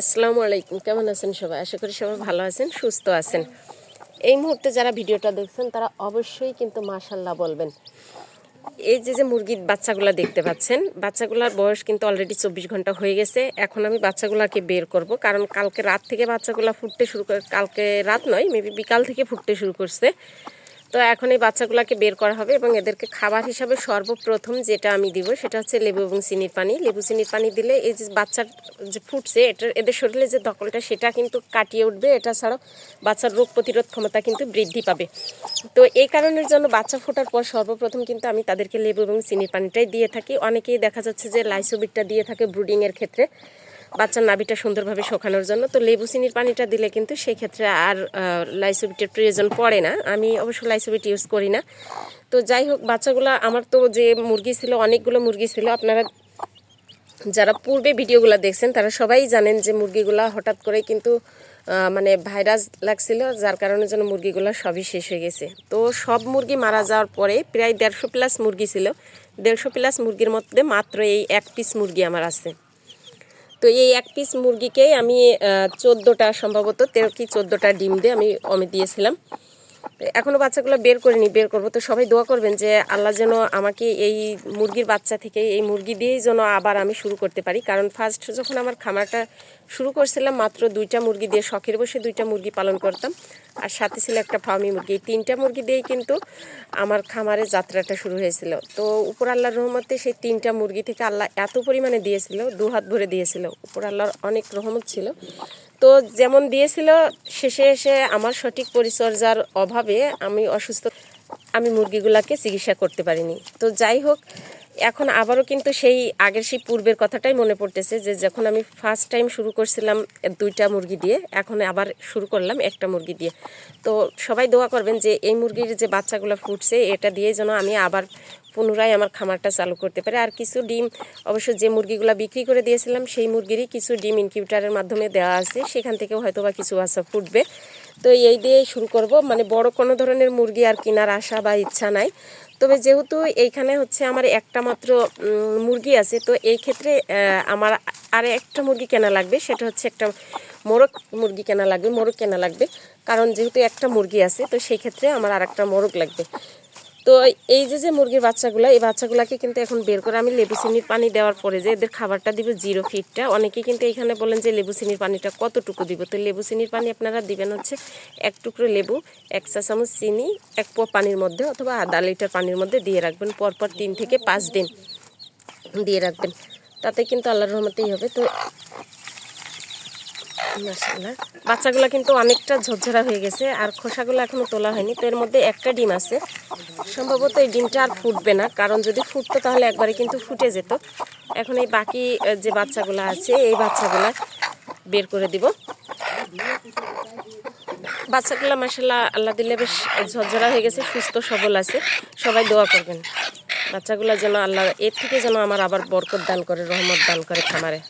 আসসালামু আলাইকুম, কেমন আছেন সবাই? আশা করি সবাই ভালো আছেন, সুস্থ আছেন। এই মুহূর্তে যারা ভিডিওটা দেখছেন, তারা অবশ্যই কিন্তু মাশাল্লাহ বলবেন। এই যে যে মুরগির বাচ্চাগুলো দেখতে পাচ্ছেন, বাচ্চাগুলার বয়স কিন্তু অলরেডি চব্বিশ ঘণ্টা হয়ে গেছে। এখন আমি বাচ্চাগুলোকে বের করব, কারণ কালকে রাত থেকে বাচ্চাগুলো ফুটতে শুরু করে, কালকে রাত নয় মেবি বিকাল থেকে ফুটতে শুরু করছে। তো এখন এই বাচ্চাগুলোকে বের করা হবে এবং এদেরকে খাবার হিসাবে সর্বপ্রথম যেটা আমি দিব সেটা হচ্ছে লেবু এবং চিনির পানি। লেবু, চিনির পানি দিলে এই যে বাচ্চার যে ফুটছে এটা এদের শরীরে যে দখলটা, সেটা কিন্তু কাটিয়ে উঠবে। এটা ছাড়াও বাচ্চার রোগ প্রতিরোধ ক্ষমতা কিন্তু বৃদ্ধি পাবে। তো এই কারণের জন্য বাচ্চা ফোটার পর সর্বপ্রথম কিন্তু আমি তাদেরকে লেবু এবং চিনির পানিটাই দিয়ে থাকি। অনেকেই দেখা যাচ্ছে যে লাইসোবিটটা দিয়ে থাকে ব্রুডিংয়ের ক্ষেত্রে। বাচ্চার নাভিটা সুন্দরভাবে শোকানোর জন্য। তো লেবু চিনির পানিটা দিলে কিন্তু সেই ক্ষেত্রে আর লাইসোবিটের প্রয়োজন পড়ে না। আমি অবশ্য লাইসোবিট ইউজ করি না। তো যাই হোক, বাচ্চাগুলো, আমার তো যে মুরগি ছিল, অনেকগুলো মুরগি ছিল, আপনারা যারা পূর্বে ভিডিওগুলো দেখছেন, তারা সবাই জানেন যে মুরগিগুলা হঠাৎ করে কিন্তু মানে ভাইরাস লাগছিল, যার কারণে যেন মুরগিগুলো সবই শেষ হয়ে গেছে। তো সব মুরগি মারা যাওয়ার পরে প্রায় দেড়শো প্লাস মুরগি ছিল। দেড়শো প্লাস মুরগির মধ্যে মাত্র এই এক পিস মুরগি আমার আছে। তো এই এক পিস মুরগিকে আমি চোদ্দোটা, সম্ভবত তেরো কি চোদ্দোটা ডিম দিয়ে আমি অমে দিয়েছিলাম। এখনও বাচ্চাগুলো বের করিনি, বের করব। তো সবাই দোয়া করবেন যে আল্লাহ যেন আমাকে এই মুরগির বাচ্চা থেকে এই মুরগি দিয়েই যেন আবার আমি শুরু করতে পারি। কারণ ফার্স্ট যখন আমার খামারটা শুরু করছিলাম, মাত্র দুইটা মুরগি দিয়ে শখের বসে দুইটা মুরগি পালন করতাম। আর সাথে ছিল একটা ফার্মি মুরগি। এই তিনটা মুরগি দিয়েই কিন্তু আমার খামারের যাত্রাটা শুরু হয়েছিল। তো উপর আল্লাহর রহমতে সেই তিনটা মুরগি থেকে আল্লাহ এত পরিমাণে দিয়েছিল দু হাত ভরে দিয়েছিল। উপর আল্লাহর অনেক রহমত ছিল। তো যেমন দিয়েছিল, শেষে এসে আমার সঠিক পরিচর্যার অভাবে আমি অসুস্থ। আমি মুরগিগুলাকে চিকিৎসা করতে পারিনি। তো যাই হোক, এখন আবারও কিন্তু সেই আগের সেই পূর্বের কথাটাই মনে পড়তেছে যে যখন আমি ফার্স্ট টাইম শুরু করছিলাম দুইটা মুরগি দিয়ে, এখন আবার শুরু করলাম একটা মুরগি দিয়ে। তো সবাই দোয়া করবেন যে এই মুরগির যে বাচ্চাগুলো ফুটছে, এটা দিয়ে যেন আমি আবার পুনরায় আমার খামারটা চালু করতে পারি। আর কিছু ডিম, অবশ্য যে মুরগিগুলো বিক্রি করে দিয়েছিলাম, সেই মুরগিরই কিছু ডিম ইনকিউটারের মাধ্যমে দেওয়া আছে। সেখান থেকেও হয়তো বা কিছু বাচ্চা ফুটবে। তো এই দিয়ে শুরু করব। মানে বড় কোনো ধরনের মুরগি আর কেনার আশা বা ইচ্ছা নাই। তবে যেহেতু এইখানে হচ্ছে আমার একটা মাত্র মুরগি আছে, তো এই ক্ষেত্রে আমার আর একটা মুরগি কেনা লাগবে। সেটা হচ্ছে একটা মোরগ মুরগি কেনা লাগবে, মোরগ কেনা লাগবে। কারণ যেহেতু একটা মুরগি আছে, তো সেই ক্ষেত্রে আমার আর একটা মোরগ লাগবে। তো এই যে যে মুরগির বাচ্চাগুলো, এই বাচ্চাগুলোকে কিন্তু এখন বের করে আমি লেবু চিনির পানি দেওয়ার পরে যে এদের খাবারটা দিব জিরো ফিটটা। অনেকেই কিন্তু এখানে বলেন যে লেবু চিনির পানিটা কতটুকু দিব? তো লেবু চিনির পানি আপনারা দিবেন হচ্ছে এক টুকরো লেবু, এক চা চামচ চিনি, এক পো পানির মধ্যে অথবা আধা লিটার পানির মধ্যে দিয়ে রাখবেন। পরপর তিন থেকে পাঁচ দিন দিয়ে রাখবেন। তাতে কিন্তু আল্লাহর রহমতেই হবে। তো বাচ্চাগুলো কিন্তু অনেকটা ঝরঝরা হয়ে গেছে, আর খোসাগুলো এখনও তোলা হয়নি, তো এর মধ্যে একটা ডিম আছে। সম্ভবত এই ডিমটা আর ফুটবে না, কারণ যদি ফুটতো তাহলে একবারে কিন্তু ফুটে যেত। এখন এই বাকি যে বাচ্চাগুলো আছে, এই বাচ্চাগুলা বের করে দিব। বাচ্চাগুলো মাসাল্লাহ আল্লাহ দিলে বেশ ঝরঝরা হয়ে গেছে, সুস্থ, সবল আছে। সবাই দোয়া করবেন। বাচ্চাগুলো যেন আল্লাহ, এর থেকে যেন আমার আবার বরকত দান করে, রহমত দান করে খামারে।